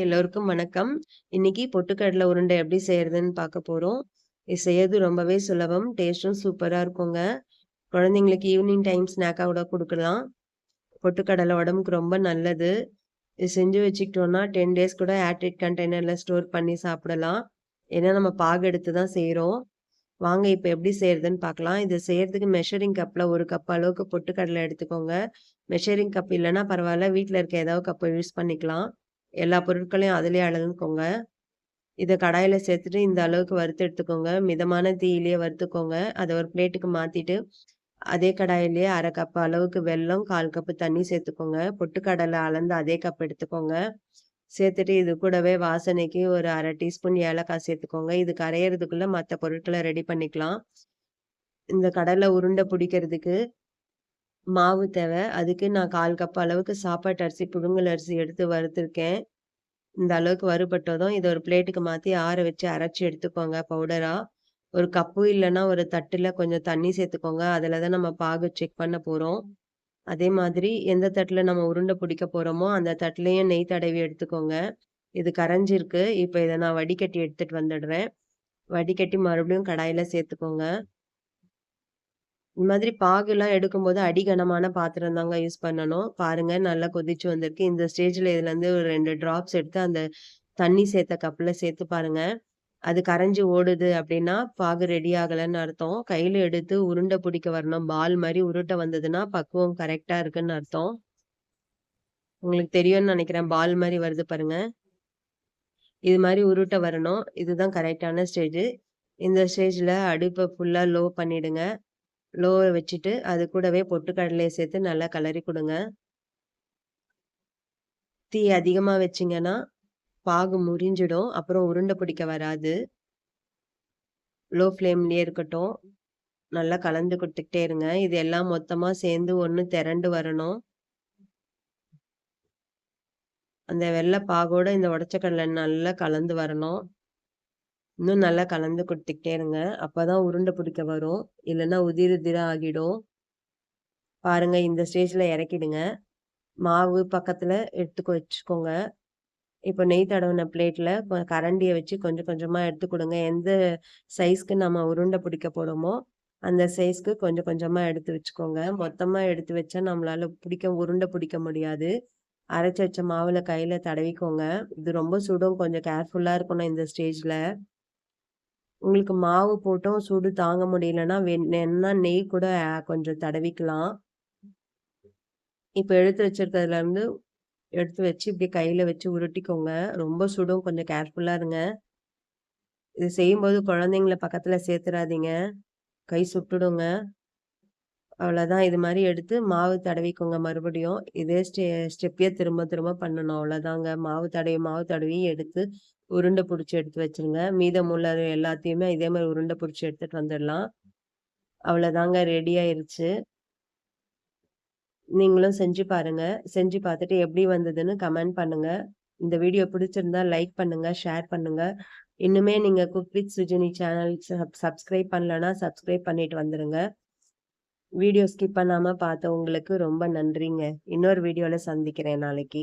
எல்லோருக்கும் வணக்கம். இன்னைக்கு பொட்டுக்கடலை உருண்டை எப்படி செய்யறதுன்னு பார்க்க போறோம். இது செய்யறது ரொம்பவே சுலபம். டேஸ்ட்டும் சூப்பரா இருக்குங்க. குழந்தைங்களுக்கு ஈவினிங் டைம் ஸ்நாக்காக கூட குடுக்கலாம். பொட்டுக்கடலை உடம்புக்கு ரொம்ப நல்லது. இது செஞ்சு வச்சுக்கிட்டோம்னா 10 டேஸ் கூட ஏர்டைட் கண்டெய்னரில் ஸ்டோர் பண்ணி சாப்பிடலாம். ஏன்னா நம்ம பாகு எடுத்து தான் செய்கிறோம் வாங்க இப்போ எப்படி செய்யறதுன்னு பார்க்கலாம். இத செய்யறதுக்கு மெஷரிங் கப்ல ஒரு கப் அளவுக்கு பொட்டுக்கடலை எடுத்துக்கோங்க. மெஷரிங் கப் இல்லைன்னா பரவாயில்ல வீட்ல இருக்க ஏதாவது கப்பை யூஸ் பண்ணிக்கலாம். எல்லா பொருட்களையும் அதுலேயே அளந்துக்கோங்க. இதை கடாயில் சேர்த்துட்டு இந்த அளவுக்கு வறுத்து எடுத்துக்கோங்க. மிதமான தீயிலேயே வறுத்துக்கோங்க. அதை ஒரு பிளேட்டுக்கு மாற்றிட்டு அதே கடாயிலேயே அரை கப் அளவுக்கு வெல்லம், கால் கப்பு தண்ணி சேர்த்துக்கோங்க. பொட்டுக்கடலை அளந்து அதே கப் எடுத்துக்கோங்க. சேர்த்துட்டு இது கூடவே வாசனைக்கு ஒரு அரை டீஸ்பூன் ஏலக்காய் சேர்த்துக்கோங்க. இது கரையிறதுக்குள்ளே மற்ற பொருட்களை ரெடி பண்ணிக்கலாம். இந்த கடலை உருண்டை பிடிக்கிறதுக்கு மாவு தேவை. அதுக்கு நான் 1/4 கப் அளவுக்கு சாப்பாட்டு அரிசி, புழுங்கல் அரிசி எடுத்து வறுத்துருக்கேன். இந்த அளவுக்கு வறுபட்டதும் இதை ஒரு பிளேட்டுக்கு மாற்றி ஆற வச்சு அரைச்சி எடுத்துக்கோங்க பவுடராக ஒரு கப்பு இல்லைன்னா ஒரு தட்டில் கொஞ்சம் தண்ணி சேர்த்துக்கோங்க. அதில் தான் நம்ம பாகு செக் பண்ண போகிறோம் அதே மாதிரி எந்த தட்டில் நம்ம உருண்டை பிடிக்க போகிறோமோ அந்த தட்டிலையும் நெய் தடவி எடுத்துக்கோங்க. இது கரைஞ்சிருக்கு. இப்போ இதை நான் வடிகட்டி எடுத்துகிட்டு வந்துடுறேன். வடிகட்டி மறுபடியும் கடாயில் சேர்த்துக்கோங்க. இந்த மாதிரி பாகுலாம் எடுக்கும்போது அடிகனமான பாத்திரம் தாங்க யூஸ் பண்ணணும். பாருங்க நல்லா கொதிச்சு வந்திருக்கு. இந்த ஸ்டேஜ்ல இதுலருந்து ஒரு ரெண்டு ட்ராப்ஸ் எடுத்து அந்த தண்ணி சேர்த்த கப்பில் சேர்த்து பாருங்க. அது கரைஞ்சி ஓடுது அப்படின்னா, பாகு ரெடி ஆகலைன்னு அர்த்தம். கையில எடுத்து உருண்டை பிடிக்க வரணும். பால் மாதிரி உருட்ட வந்ததுன்னா, பக்குவம் கரெக்டாக இருக்குன்னு அர்த்தம். உங்களுக்கு தெரியும்னு நினைக்கிறேன். பால் மாதிரி வருது பாருங்க. இது மாதிரி உருட்ட வரணும். இதுதான் கரெக்டான ஸ்டேஜ். இந்த ஸ்டேஜில் அடுப்பை ஃபுல்லாக லோ பண்ணிடுங்க. லோவ வச்சுட்டு, அது கூடவே பொட்டுக்கடலையை சேர்த்து நல்லா கிளறி கொடுங்க தீ அதிகமாக வச்சீங்கன்னா, பாகு முறிஞ்சிடும். அப்புறம் உருண்டை பிடிக்க வராது. லோ ஃப்ளேம்லேயே இருக்கட்டும். நல்லா கலந்து கொடுத்துக்கிட்டே இருங்க. இது எல்லாம் மொத்தமாக சேர்ந்து ஒன்று திரண்டு வரணும். அந்த வெள்ளை பாகோட இந்த உடச்சக்கடலை கடலை நல்லா கலந்து வரணும். இன்னும் நல்லா கலந்து கொடுத்துக்கிட்டே இருங்க. அப்போதான் உருண்டை பிடிக்க வரும். இல்லைன்னா உதிர் உதிரா ஆகிடும். பாருங்க இந்த ஸ்டேஜில் இறக்கிடுங்க. மாவு பக்கத்தில் எடுத்து வச்சுக்கோங்க. இப்போ நெய் தடவின பிளேட்டில் கரண்டியை வச்சு கொஞ்சம் கொஞ்சமாக எடுத்து கொடுங்க எந்த சைஸ்க்கு நம்ம உருண்டை பிடிக்க போகிறோமோ அந்த சைஸ்க்கு கொஞ்சம் கொஞ்சமாக எடுத்து வச்சுக்கோங்க. மொத்தமாக எடுத்து வச்சா நம்மளால் பிடிக்க உருண்டை பிடிக்க முடியாது. அரைச்சி வச்ச மாவில் கையில் தடவிக்கோங்க. இது ரொம்ப சுடும். கொஞ்சம் கேர்ஃபுல்லாக இருக்கணும் இந்த ஸ்டேஜில் உங்களுக்கு மாவு போட்டும் சூடு தாங்க முடியலன்னா, வேணும்னா நெய் கூட கொஞ்சம் தடவிக்கலாம். இப்போ எடுத்து வச்சிருக்கிறதுலருந்து எடுத்து வச்சு இப்படி கையில் வச்சு உருட்டிக்கோங்க. ரொம்ப சுடும். கொஞ்சம் கேர்ஃபுல்லாக இருங்க. இது செய்யும்போது குழந்தைங்கள பக்கத்தில் சேர்த்துறாதீங்க. கை சுட்டுடுங்க. அவ்வளோதான். இது மாதிரி எடுத்து மாவு தடவிக்கோங்க மறுபடியும். இதே ஸ்டெ ஸ்டெப்பையே திரும்ப திரும்ப பண்ணணும். அவ்வளோதாங்க. மாவு தடவி மாவு தடவி எடுத்து உருண்டை பிடிச்சி எடுத்து வச்சுருங்க. மீதம் உள்ள எல்லாத்தையுமே இதே மாதிரி உருண்டை பிடிச்சி எடுத்துகிட்டு வந்துடலாம். அவ்வளோதாங்க ரெடி ஆயிருச்சு. நீங்களும் செஞ்சு பாருங்க. செஞ்சு பார்த்துட்டு எப்படி வந்ததுன்னு கமெண்ட் பண்ணுங்க. இந்த வீடியோ பிடிச்சிருந்தா லைக் பண்ணுங்க, ஷேர் பண்ணுங்க. இன்னுமே நீங்க cook with Sujini channel sub subscribe பண்ணலன்னா, சப்ஸ்கிரைப் பண்ணிட்டு வந்துருங்க. வீடியோ ஸ்கிப் பண்ணாமல் பார்த்த உங்களுக்கு ரொம்ப நன்றிங்க. இன்னொரு வீடியோவில் சந்திக்கிறேன் நாளைக்கு.